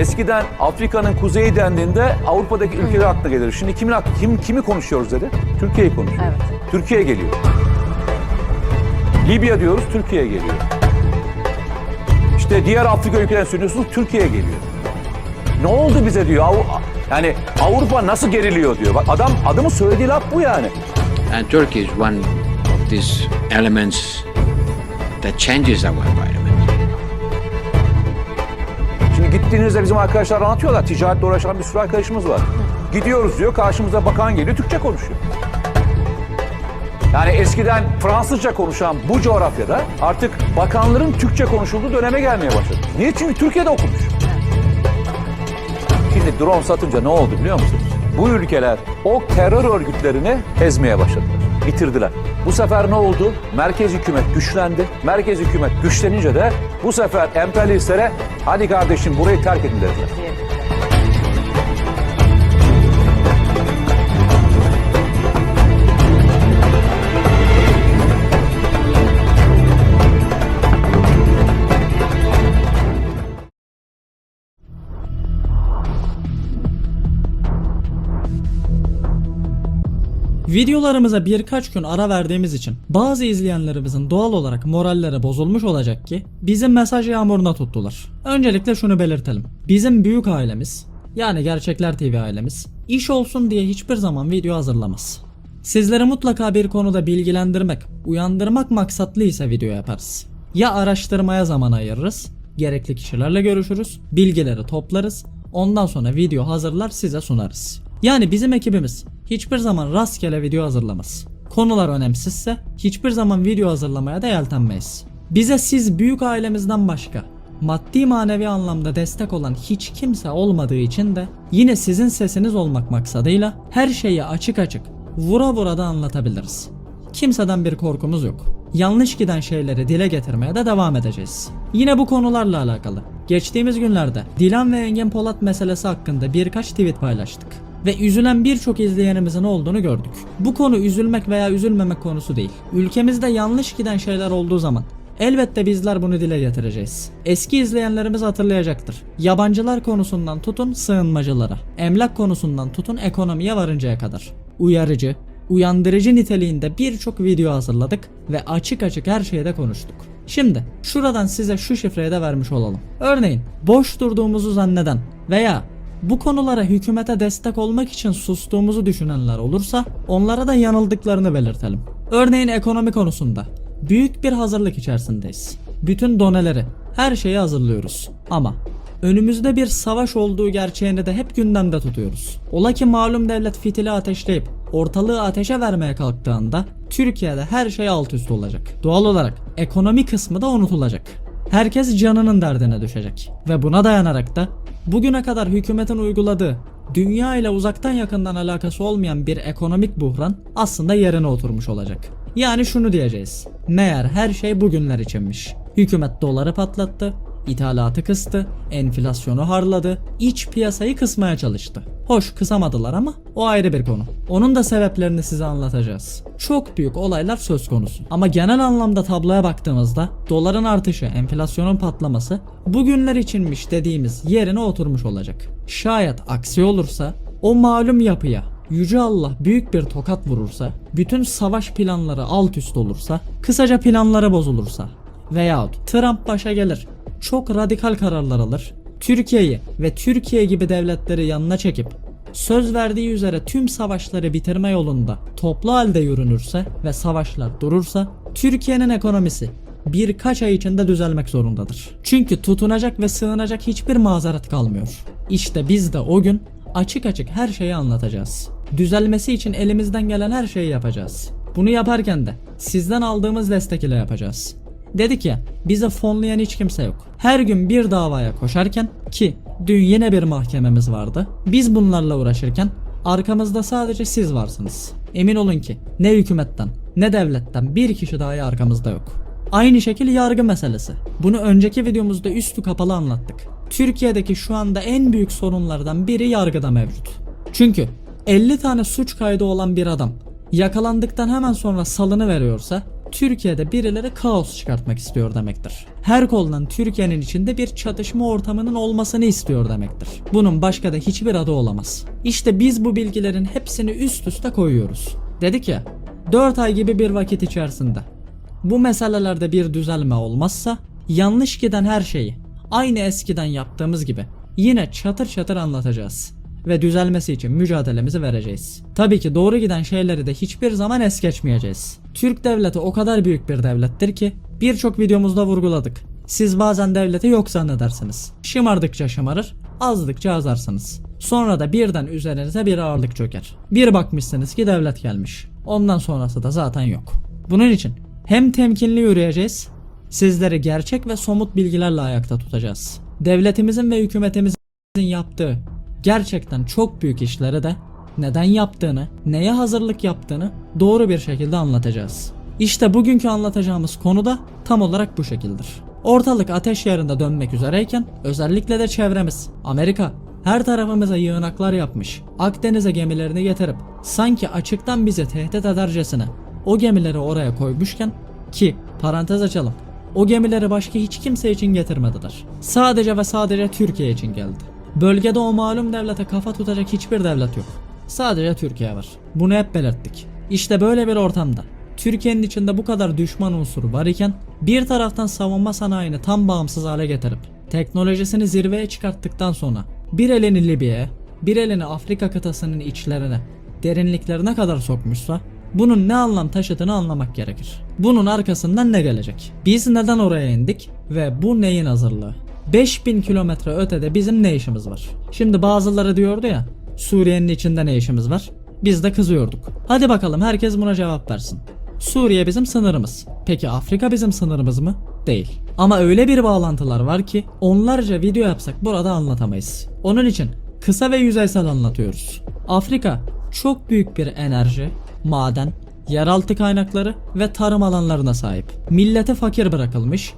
Eskiden Afrika'nın kuzeyi dendiğinde Avrupa'daki ülkeler akla gelir. Şimdi kimin aklı, kim kimi konuşuyoruz dedi? Türkiye'yi konuşuyoruz. Evet. Türkiye geliyor. Libya diyoruz, Türkiye geliyor. İşte diğer Afrika ülkelerini söylüyorsunuz, Türkiye geliyor. Ne oldu bize diyor. Av- Yani Avrupa nasıl geriliyor diyor. Bak adam adamın söylediği laf bu yani. And Turkey is one of these elements that changes our environment. Şimdi gittiğinizde bizim arkadaşlar anlatıyorlar. Ticaretle uğraşan bir sürü arkadaşımız var. Gidiyoruz diyor, karşımıza bakan geliyor, Türkçe konuşuyor. Yani eskiden Fransızca konuşan bu coğrafyada artık bakanların Türkçe konuşulduğu döneme gelmeye başladı. Niye? Çünkü Türkiye'de okumuş. Şimdi drone satınca ne oldu biliyor musunuz? Bu ülkeler o terör örgütlerini ezmeye başladılar. Bitirdiler. Bu sefer ne oldu? Merkez hükümet güçlendi. Merkez hükümet güçlenince de bu sefer emperyalistlere hadi kardeşim burayı terk edin dediler. Videolarımıza birkaç gün ara verdiğimiz için bazı izleyenlerimizin doğal olarak moralleri bozulmuş olacak ki bizim mesaj yağmuruna tuttular. Öncelikle şunu belirtelim. Bizim büyük ailemiz yani Gerçekler TV ailemiz iş olsun diye hiçbir zaman video hazırlamaz. Sizleri mutlaka bir konuda bilgilendirmek, uyandırmak maksatlı ise video yaparız. Ya araştırmaya zaman ayırırız, gerekli kişilerle görüşürüz, bilgileri toplarız, ondan sonra video hazırlar size sunarız. Yani bizim ekibimiz hiçbir zaman rastgele video hazırlamaz. Konular önemsizse hiçbir zaman video hazırlamaya da yeltenmeyiz. Bize siz büyük ailemizden başka maddi manevi anlamda destek olan hiç kimse olmadığı için de yine sizin sesiniz olmak maksadıyla her şeyi açık açık vura vura da anlatabiliriz. Kimseden bir korkumuz yok. Yanlış giden şeyleri dile getirmeye de devam edeceğiz. Yine bu konularla alakalı. Geçtiğimiz günlerde Dilan ve Engin Polat meselesi hakkında birkaç tweet paylaştık. Ve üzülen birçok izleyenimizin olduğunu gördük. Bu konu üzülmek veya üzülmemek konusu değil. Ülkemizde yanlış giden şeyler olduğu zaman Elbette bizler bunu dile getireceğiz. Eski izleyenlerimiz hatırlayacaktır. Yabancılar konusundan tutun sığınmacılara, emlak konusundan tutun ekonomiye varıncaya kadar. Uyarıcı, uyandırıcı niteliğinde birçok video hazırladık ve açık açık her şeyde konuştuk. Şimdi şuradan size şu şifreyi de vermiş olalım. Örneğin boş durduğumuzu zanneden veya bu konulara hükümete destek olmak için sustuğumuzu düşünenler olursa onlara da yanıldıklarını belirtelim. Örneğin ekonomi konusunda büyük bir hazırlık içerisindeyiz. Bütün doneleri, her şeyi hazırlıyoruz. Ama önümüzde bir savaş olduğu gerçeğini de hep gündemde tutuyoruz. Ola ki malum devlet fitili ateşleyip ortalığı ateşe vermeye kalktığında Türkiye'de her şey alt üst olacak. Doğal olarak ekonomi kısmı da unutulacak. Herkes canının derdine düşecek. Ve buna dayanarak da bugüne kadar hükümetin uyguladığı dünya ile uzaktan yakından alakası olmayan bir ekonomik buhran aslında yerine oturmuş olacak. Yani şunu diyeceğiz. Meğer her şey bugünler içinmiş. Hükümet doları patlattı, ithalatı kıstı, enflasyonu harladı, iç piyasayı kısmaya çalıştı. Hoş kısamadılar ama o ayrı bir konu. Onun da sebeplerini size anlatacağız. Çok büyük olaylar söz konusu. Ama genel anlamda tabloya baktığımızda doların artışı, enflasyonun patlaması bugünler içinmiş dediğimiz yerine oturmuş olacak. Şayet aksi olursa o malum yapıya Yüce Allah büyük bir tokat vurursa, bütün savaş planları alt üst olursa, kısaca planları bozulursa veyahut Trump başa gelir, çok radikal kararlar alır, Türkiye'yi ve Türkiye gibi devletleri yanına çekip söz verdiği üzere tüm savaşları bitirme yolunda toplu halde yürünürse ve savaşlar durursa Türkiye'nin ekonomisi birkaç ay içinde düzelmek zorundadır. Çünkü tutunacak ve sığınacak hiçbir mazeret kalmıyor. İşte biz de o gün açık açık her şeyi anlatacağız. Düzelmesi için elimizden gelen her şeyi yapacağız. Bunu yaparken de sizden aldığımız destek ile yapacağız. Dedik ya bize fonlayan hiç kimse yok. Her gün bir davaya koşarken ki dün yine bir mahkememiz vardı. Biz bunlarla uğraşırken arkamızda sadece siz varsınız. Emin olun ki ne hükümetten ne devletten bir kişi dahi arkamızda yok. Aynı şekil yargı meselesi. Bunu önceki videomuzda üstü kapalı anlattık. Türkiye'deki şu anda en büyük sorunlardan biri yargıda mevcut. Çünkü 50 tane suç kaydı olan bir adam yakalandıktan hemen sonra salını veriyorsa Türkiye'de birileri kaos çıkartmak istiyor demektir. Her koldan Türkiye'nin içinde bir çatışma ortamının olmasını istiyor demektir. Bunun başka da hiçbir adı olamaz. İşte biz bu bilgilerin hepsini üst üste koyuyoruz. Dedik ya 4 ay gibi bir vakit içerisinde bu meselelerde bir düzelme olmazsa yanlış giden her şeyi aynı eskiden yaptığımız gibi yine çatır çatır anlatacağız ve düzelmesi için mücadelemizi vereceğiz. Tabii ki doğru giden şeyleri de hiçbir zaman es geçmeyeceğiz. Türk devleti o kadar büyük bir devlettir ki birçok videomuzda vurguladık. Siz bazen devleti yok zannedersiniz. Şımardıkça şımarır, azdıkça azarsınız. Sonra da birden üzerinize bir ağırlık çöker. Bir bakmışsınız ki devlet gelmiş. Ondan sonrası da zaten yok. Bunun için hem temkinli yürüyeceğiz, sizleri gerçek ve somut bilgilerle ayakta tutacağız. Devletimizin ve hükümetimizin yaptığı gerçekten çok büyük işleri de neden yaptığını, neye hazırlık yaptığını doğru bir şekilde anlatacağız. İşte bugünkü anlatacağımız konu da tam olarak bu şekildir. Ortalık ateş yarında dönmek üzereyken özellikle de çevremiz Amerika her tarafımıza yığınaklar yapmış. Akdeniz'e gemilerini getirip sanki açıktan bizi tehdit edercesine o gemileri oraya koymuşken ki parantez açalım. O gemileri başka hiç kimse için getirmediler. Sadece ve sadece Türkiye için geldi. Bölgede o malum devlete kafa tutacak hiçbir devlet yok. Sadece Türkiye var. Bunu hep belirttik. İşte böyle bir ortamda Türkiye'nin içinde bu kadar düşman unsuru var iken bir taraftan savunma sanayini tam bağımsız hale getirip teknolojisini zirveye çıkarttıktan sonra bir elini Libya'ya, bir elini Afrika kıtasının içlerine, derinliklerine kadar sokmuşsa bunun ne anlam taşıdığını anlamak gerekir. Bunun arkasından ne gelecek? Biz neden oraya indik ve bu neyin hazırlığı? 5000 kilometre ötede bizim ne işimiz var? Şimdi bazıları diyordu ya Suriye'nin içinde ne işimiz var? Biz de kızıyorduk. Hadi bakalım herkes buna cevap versin. Suriye bizim sınırımız. Peki Afrika bizim sınırımız mı? Değil. Ama öyle bir bağlantılar var ki onlarca video yapsak burada anlatamayız. Onun için kısa ve yüzeysel anlatıyoruz. Afrika çok büyük bir enerji, maden, yeraltı kaynakları ve tarım alanlarına sahip. Millete fakir bırakılmış,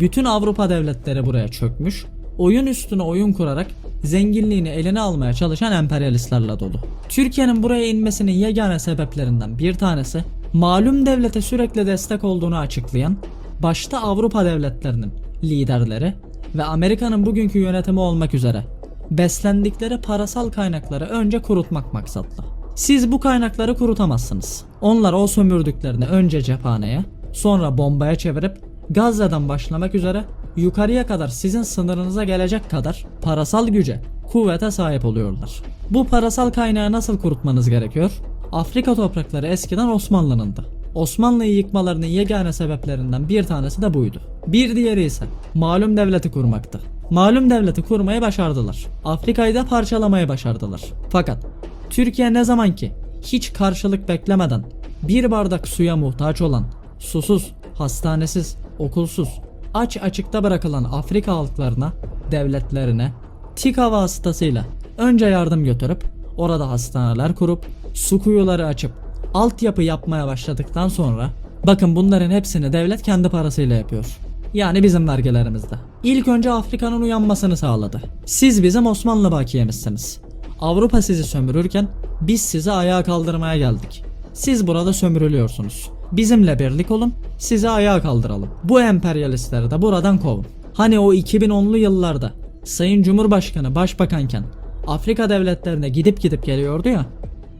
bütün Avrupa devletleri buraya çökmüş, oyun üstüne oyun kurarak zenginliğini eline almaya çalışan emperyalistlerle dolu. Türkiye'nin buraya inmesinin yegane sebeplerinden bir tanesi malum devlete sürekli destek olduğunu açıklayan başta Avrupa devletlerinin liderleri ve Amerika'nın bugünkü yönetimi olmak üzere beslendikleri parasal kaynakları önce kurutmak maksatlı. Siz bu kaynakları kurutamazsınız. Onlar o sömürdüklerini önce cephaneye, sonra bombaya çevirip Gazze'den başlamak üzere yukarıya kadar sizin sınırınıza gelecek kadar parasal güce, kuvvete sahip oluyorlar. Bu parasal kaynağı nasıl kurutmanız gerekiyor? Afrika toprakları eskiden Osmanlı'nındı. Osmanlı'yı yıkmalarının yegane sebeplerinden bir tanesi de buydu. Bir diğeri ise malum devleti kurmaktı. Malum devleti kurmayı başardılar. Afrika'yı da parçalamayı başardılar. Fakat Türkiye ne zaman ki hiç karşılık beklemeden bir bardak suya muhtaç olan, susuz, hastanesiz, okulsuz, aç açıkta bırakılan Afrika halklarına, devletlerine TİKA vasıtasıyla önce yardım götürüp orada hastaneler kurup su kuyuları açıp altyapı yapmaya başladıktan sonra bakın bunların hepsini devlet kendi parasıyla yapıyor. Yani bizim vergilerimizde. İlk önce Afrika'nın uyanmasını sağladı. Siz bizim Osmanlı bakiyemizsiniz. Avrupa sizi sömürürken biz sizi ayağa kaldırmaya geldik. Siz burada sömürülüyorsunuz. Bizimle birlik olun, sizi ayağa kaldıralım. Bu emperyalistleri de buradan kovun. Hani o 2010'lu yıllarda Sayın Cumhurbaşkanı başbakanken Afrika devletlerine gidip gidip geliyordu ya.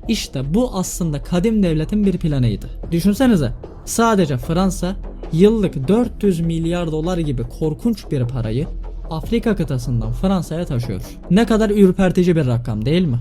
İşte bu aslında kadim devletin bir planıydı. Düşünsenize sadece Fransa yıllık 400 milyar dolar gibi korkunç bir parayı Afrika kıtasından Fransa'ya taşıyor. Ne kadar ürpertici bir rakam değil mi?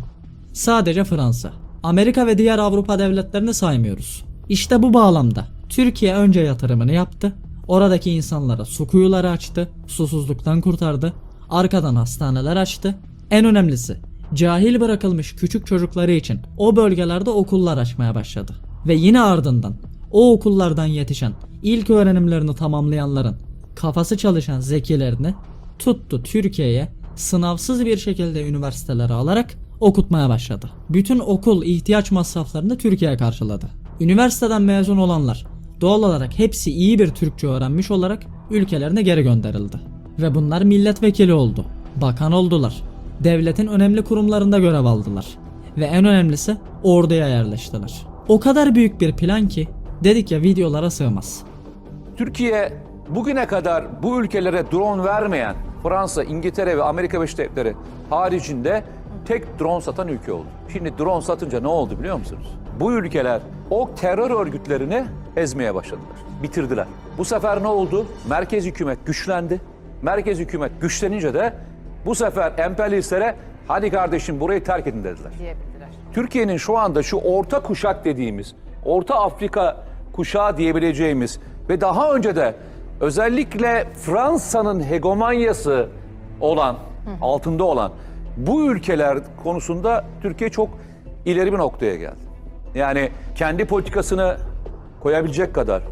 Sadece Fransa. Amerika ve diğer Avrupa devletlerini saymıyoruz. İşte bu bağlamda Türkiye önce yatırımını yaptı. Oradaki insanlara su kuyuları açtı, susuzluktan kurtardı. Arkadan hastaneler açtı. En önemlisi cahil bırakılmış küçük çocukları için o bölgelerde okullar açmaya başladı. Ve yine ardından o okullardan yetişen ilk öğrenimlerini tamamlayanların kafası çalışan zekilerini tuttu Türkiye'ye sınavsız bir şekilde üniversitelere alarak okutmaya başladı. Bütün okul ihtiyaç masraflarını Türkiye karşıladı. Üniversiteden mezun olanlar doğal olarak hepsi iyi bir Türkçe öğrenmiş olarak ülkelerine geri gönderildi. Ve bunlar milletvekili oldu. Bakan oldular. Devletin önemli kurumlarında görev aldılar. Ve en önemlisi orduya yerleştiler. O kadar büyük bir plan ki Dedik ya videolara sığmaz. Türkiye bugüne kadar bu ülkelere drone vermeyen Fransa, İngiltere ve Amerika Birleşik Devletleri haricinde tek drone satan ülke oldu. Şimdi drone satınca ne oldu biliyor musunuz? Bu ülkeler o terör örgütlerini ezmeye başladılar. Bitirdiler. Bu sefer ne oldu? Merkez hükümet güçlendi. Merkez hükümet güçlenince de bu sefer emperyalistlere hadi kardeşim burayı terk edin dediler. Türkiye'nin şu anda şu orta kuşak dediğimiz, Orta Afrika kuşağı diyebileceğimiz ve daha önce de özellikle Fransa'nın hegemonyası olan, altında olan bu ülkeler konusunda Türkiye çok ileri bir noktaya geldi. Yani kendi politikasını koyabilecek kadar,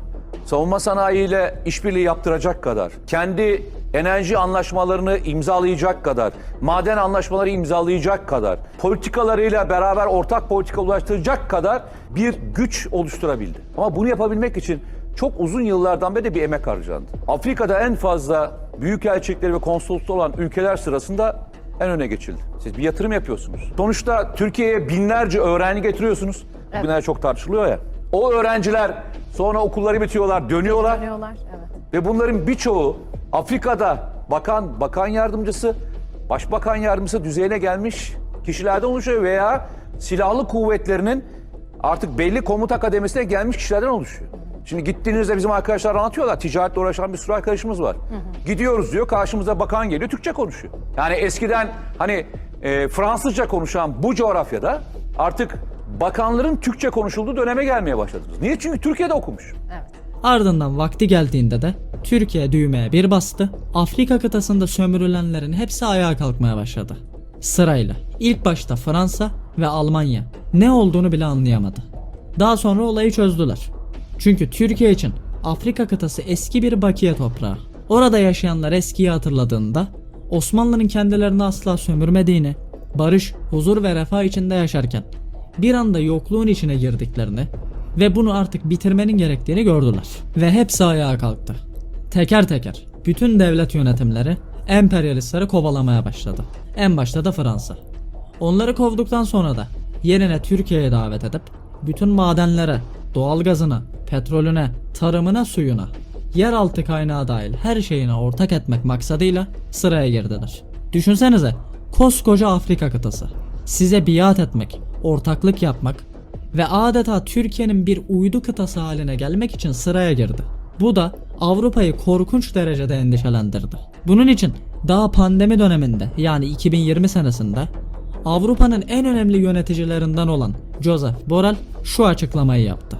savunma sanayiyle işbirliği yaptıracak kadar, kendi enerji anlaşmalarını imzalayacak kadar, maden anlaşmaları imzalayacak kadar, politikalarıyla beraber ortak politika ulaştıracak kadar bir güç oluşturabildi. Ama bunu yapabilmek için çok uzun yıllardan beri de bir emek harcandı. Afrika'da en fazla büyükelçilikleri ve konsolosluğu olan ülkeler sırasında en öne geçildi. Siz bir yatırım yapıyorsunuz. Sonuçta Türkiye'ye binlerce öğrenci getiriyorsunuz. Bugünlerde çok tartışılıyor ya. O öğrenciler sonra okulları bitiyorlar, dönüyorlar. Dönüyorlar. Evet. Ve bunların birçoğu Afrika'da bakan, bakan yardımcısı, başbakan yardımcısı düzeyine gelmiş kişilerden oluşuyor veya silahlı kuvvetlerinin artık belli komuta akademisine gelmiş kişilerden oluşuyor. Şimdi gittiğinizde bizim arkadaşlar anlatıyorlar. Ticaretle uğraşan bir sürü arkadaşımız var. Gidiyoruz diyor karşımıza bakan geliyor Türkçe konuşuyor. Yani eskiden hani e, Fransızca konuşan bu coğrafyada artık bakanların Türkçe konuşulduğu döneme gelmeye başladınız. Niye? Çünkü Türkiye'de okumuş. Evet. Ardından vakti geldiğinde de Türkiye düğmeye bir bastı. Afrika kıtasında sömürülenlerin hepsi ayağa kalkmaya başladı. Sırayla. İlk başta Fransa ve Almanya ne olduğunu bile anlayamadı. Daha sonra olayı çözdüler. Çünkü Türkiye için Afrika kıtası eski bir bakiye toprağı. Orada yaşayanlar eskiyi hatırladığında Osmanlı'nın kendilerini asla sömürmediğini, barış, huzur ve refah içinde yaşarken bir anda yokluğun içine girdiklerini ve bunu artık bitirmenin gerektiğini gördüler. Ve hepsi ayağa kalktı. Teker teker bütün devlet yönetimleri emperyalistleri kovalamaya başladı. En başta da Fransa. Onları kovduktan sonra da yerine Türkiye'ye davet edip bütün madenlere, doğalgazına, petrolüne, tarımına, suyuna, yeraltı kaynağı dahil her şeyine ortak etmek maksadıyla sıraya girdiler. Düşünsenize koskoca Afrika kıtası. Size biat etmek, ortaklık yapmak ve adeta Türkiye'nin bir uydu kıtası haline gelmek için sıraya girdi. Bu da Avrupa'yı korkunç derecede endişelendirdi. Bunun için daha pandemi döneminde yani 2020 senesinde Avrupa'nın en önemli yöneticilerinden olan Joseph Borrell şu açıklamayı yaptı.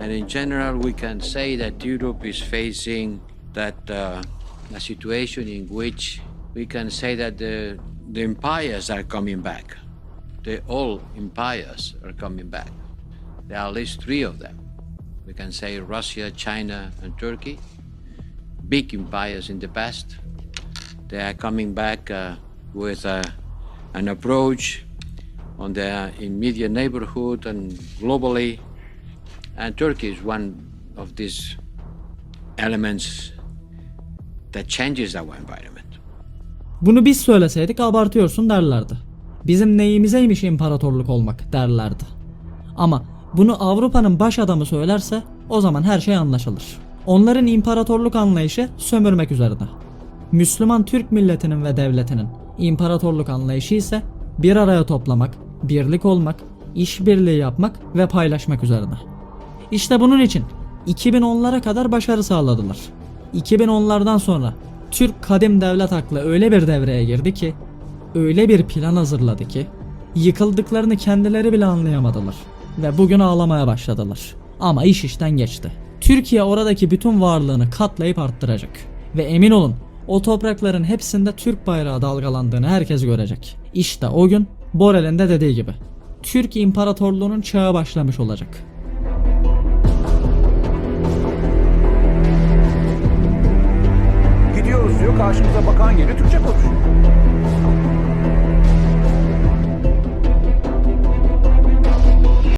And in general, we can say that Europe is facing that uh, a situation in which we can say that the, the empires are coming back. The all empires are coming back. There are at least three of them. We can say Russia, China, and Turkey. Big empires in the past. They are coming back uh, with uh, an approach on the immediate neighborhood and globally and Turkey is one of these elements that changes our environment. Bunu biz söyleseydik abartıyorsun derlerdi. Bizim neyimizeymiş imparatorluk olmak derlerdi. Ama bunu Avrupa'nın baş adamı söylerse o zaman her şey anlaşılır. Onların imparatorluk anlayışı sömürmek üzerine. Müslüman Türk milletinin ve devletinin imparatorluk anlayışı ise bir araya toplamak, birlik olmak, işbirliği yapmak ve paylaşmak üzerine. İşte bunun için 2010'lara kadar başarı sağladılar. 2010'lardan sonra Türk kadim devlet aklı öyle bir devreye girdi ki, öyle bir plan hazırladı ki, yıkıldıklarını kendileri bile anlayamadılar ve bugün ağlamaya başladılar. Ama iş işten geçti. Türkiye oradaki bütün varlığını katlayıp arttıracak ve emin olun o toprakların hepsinde Türk bayrağı dalgalandığını herkes görecek. İşte o gün Borel'in de dediği gibi Türk İmparatorluğu'nun çağı başlamış olacak. Gidiyoruz diyor karşımıza bakan geliyor Türkçe konuşuyor.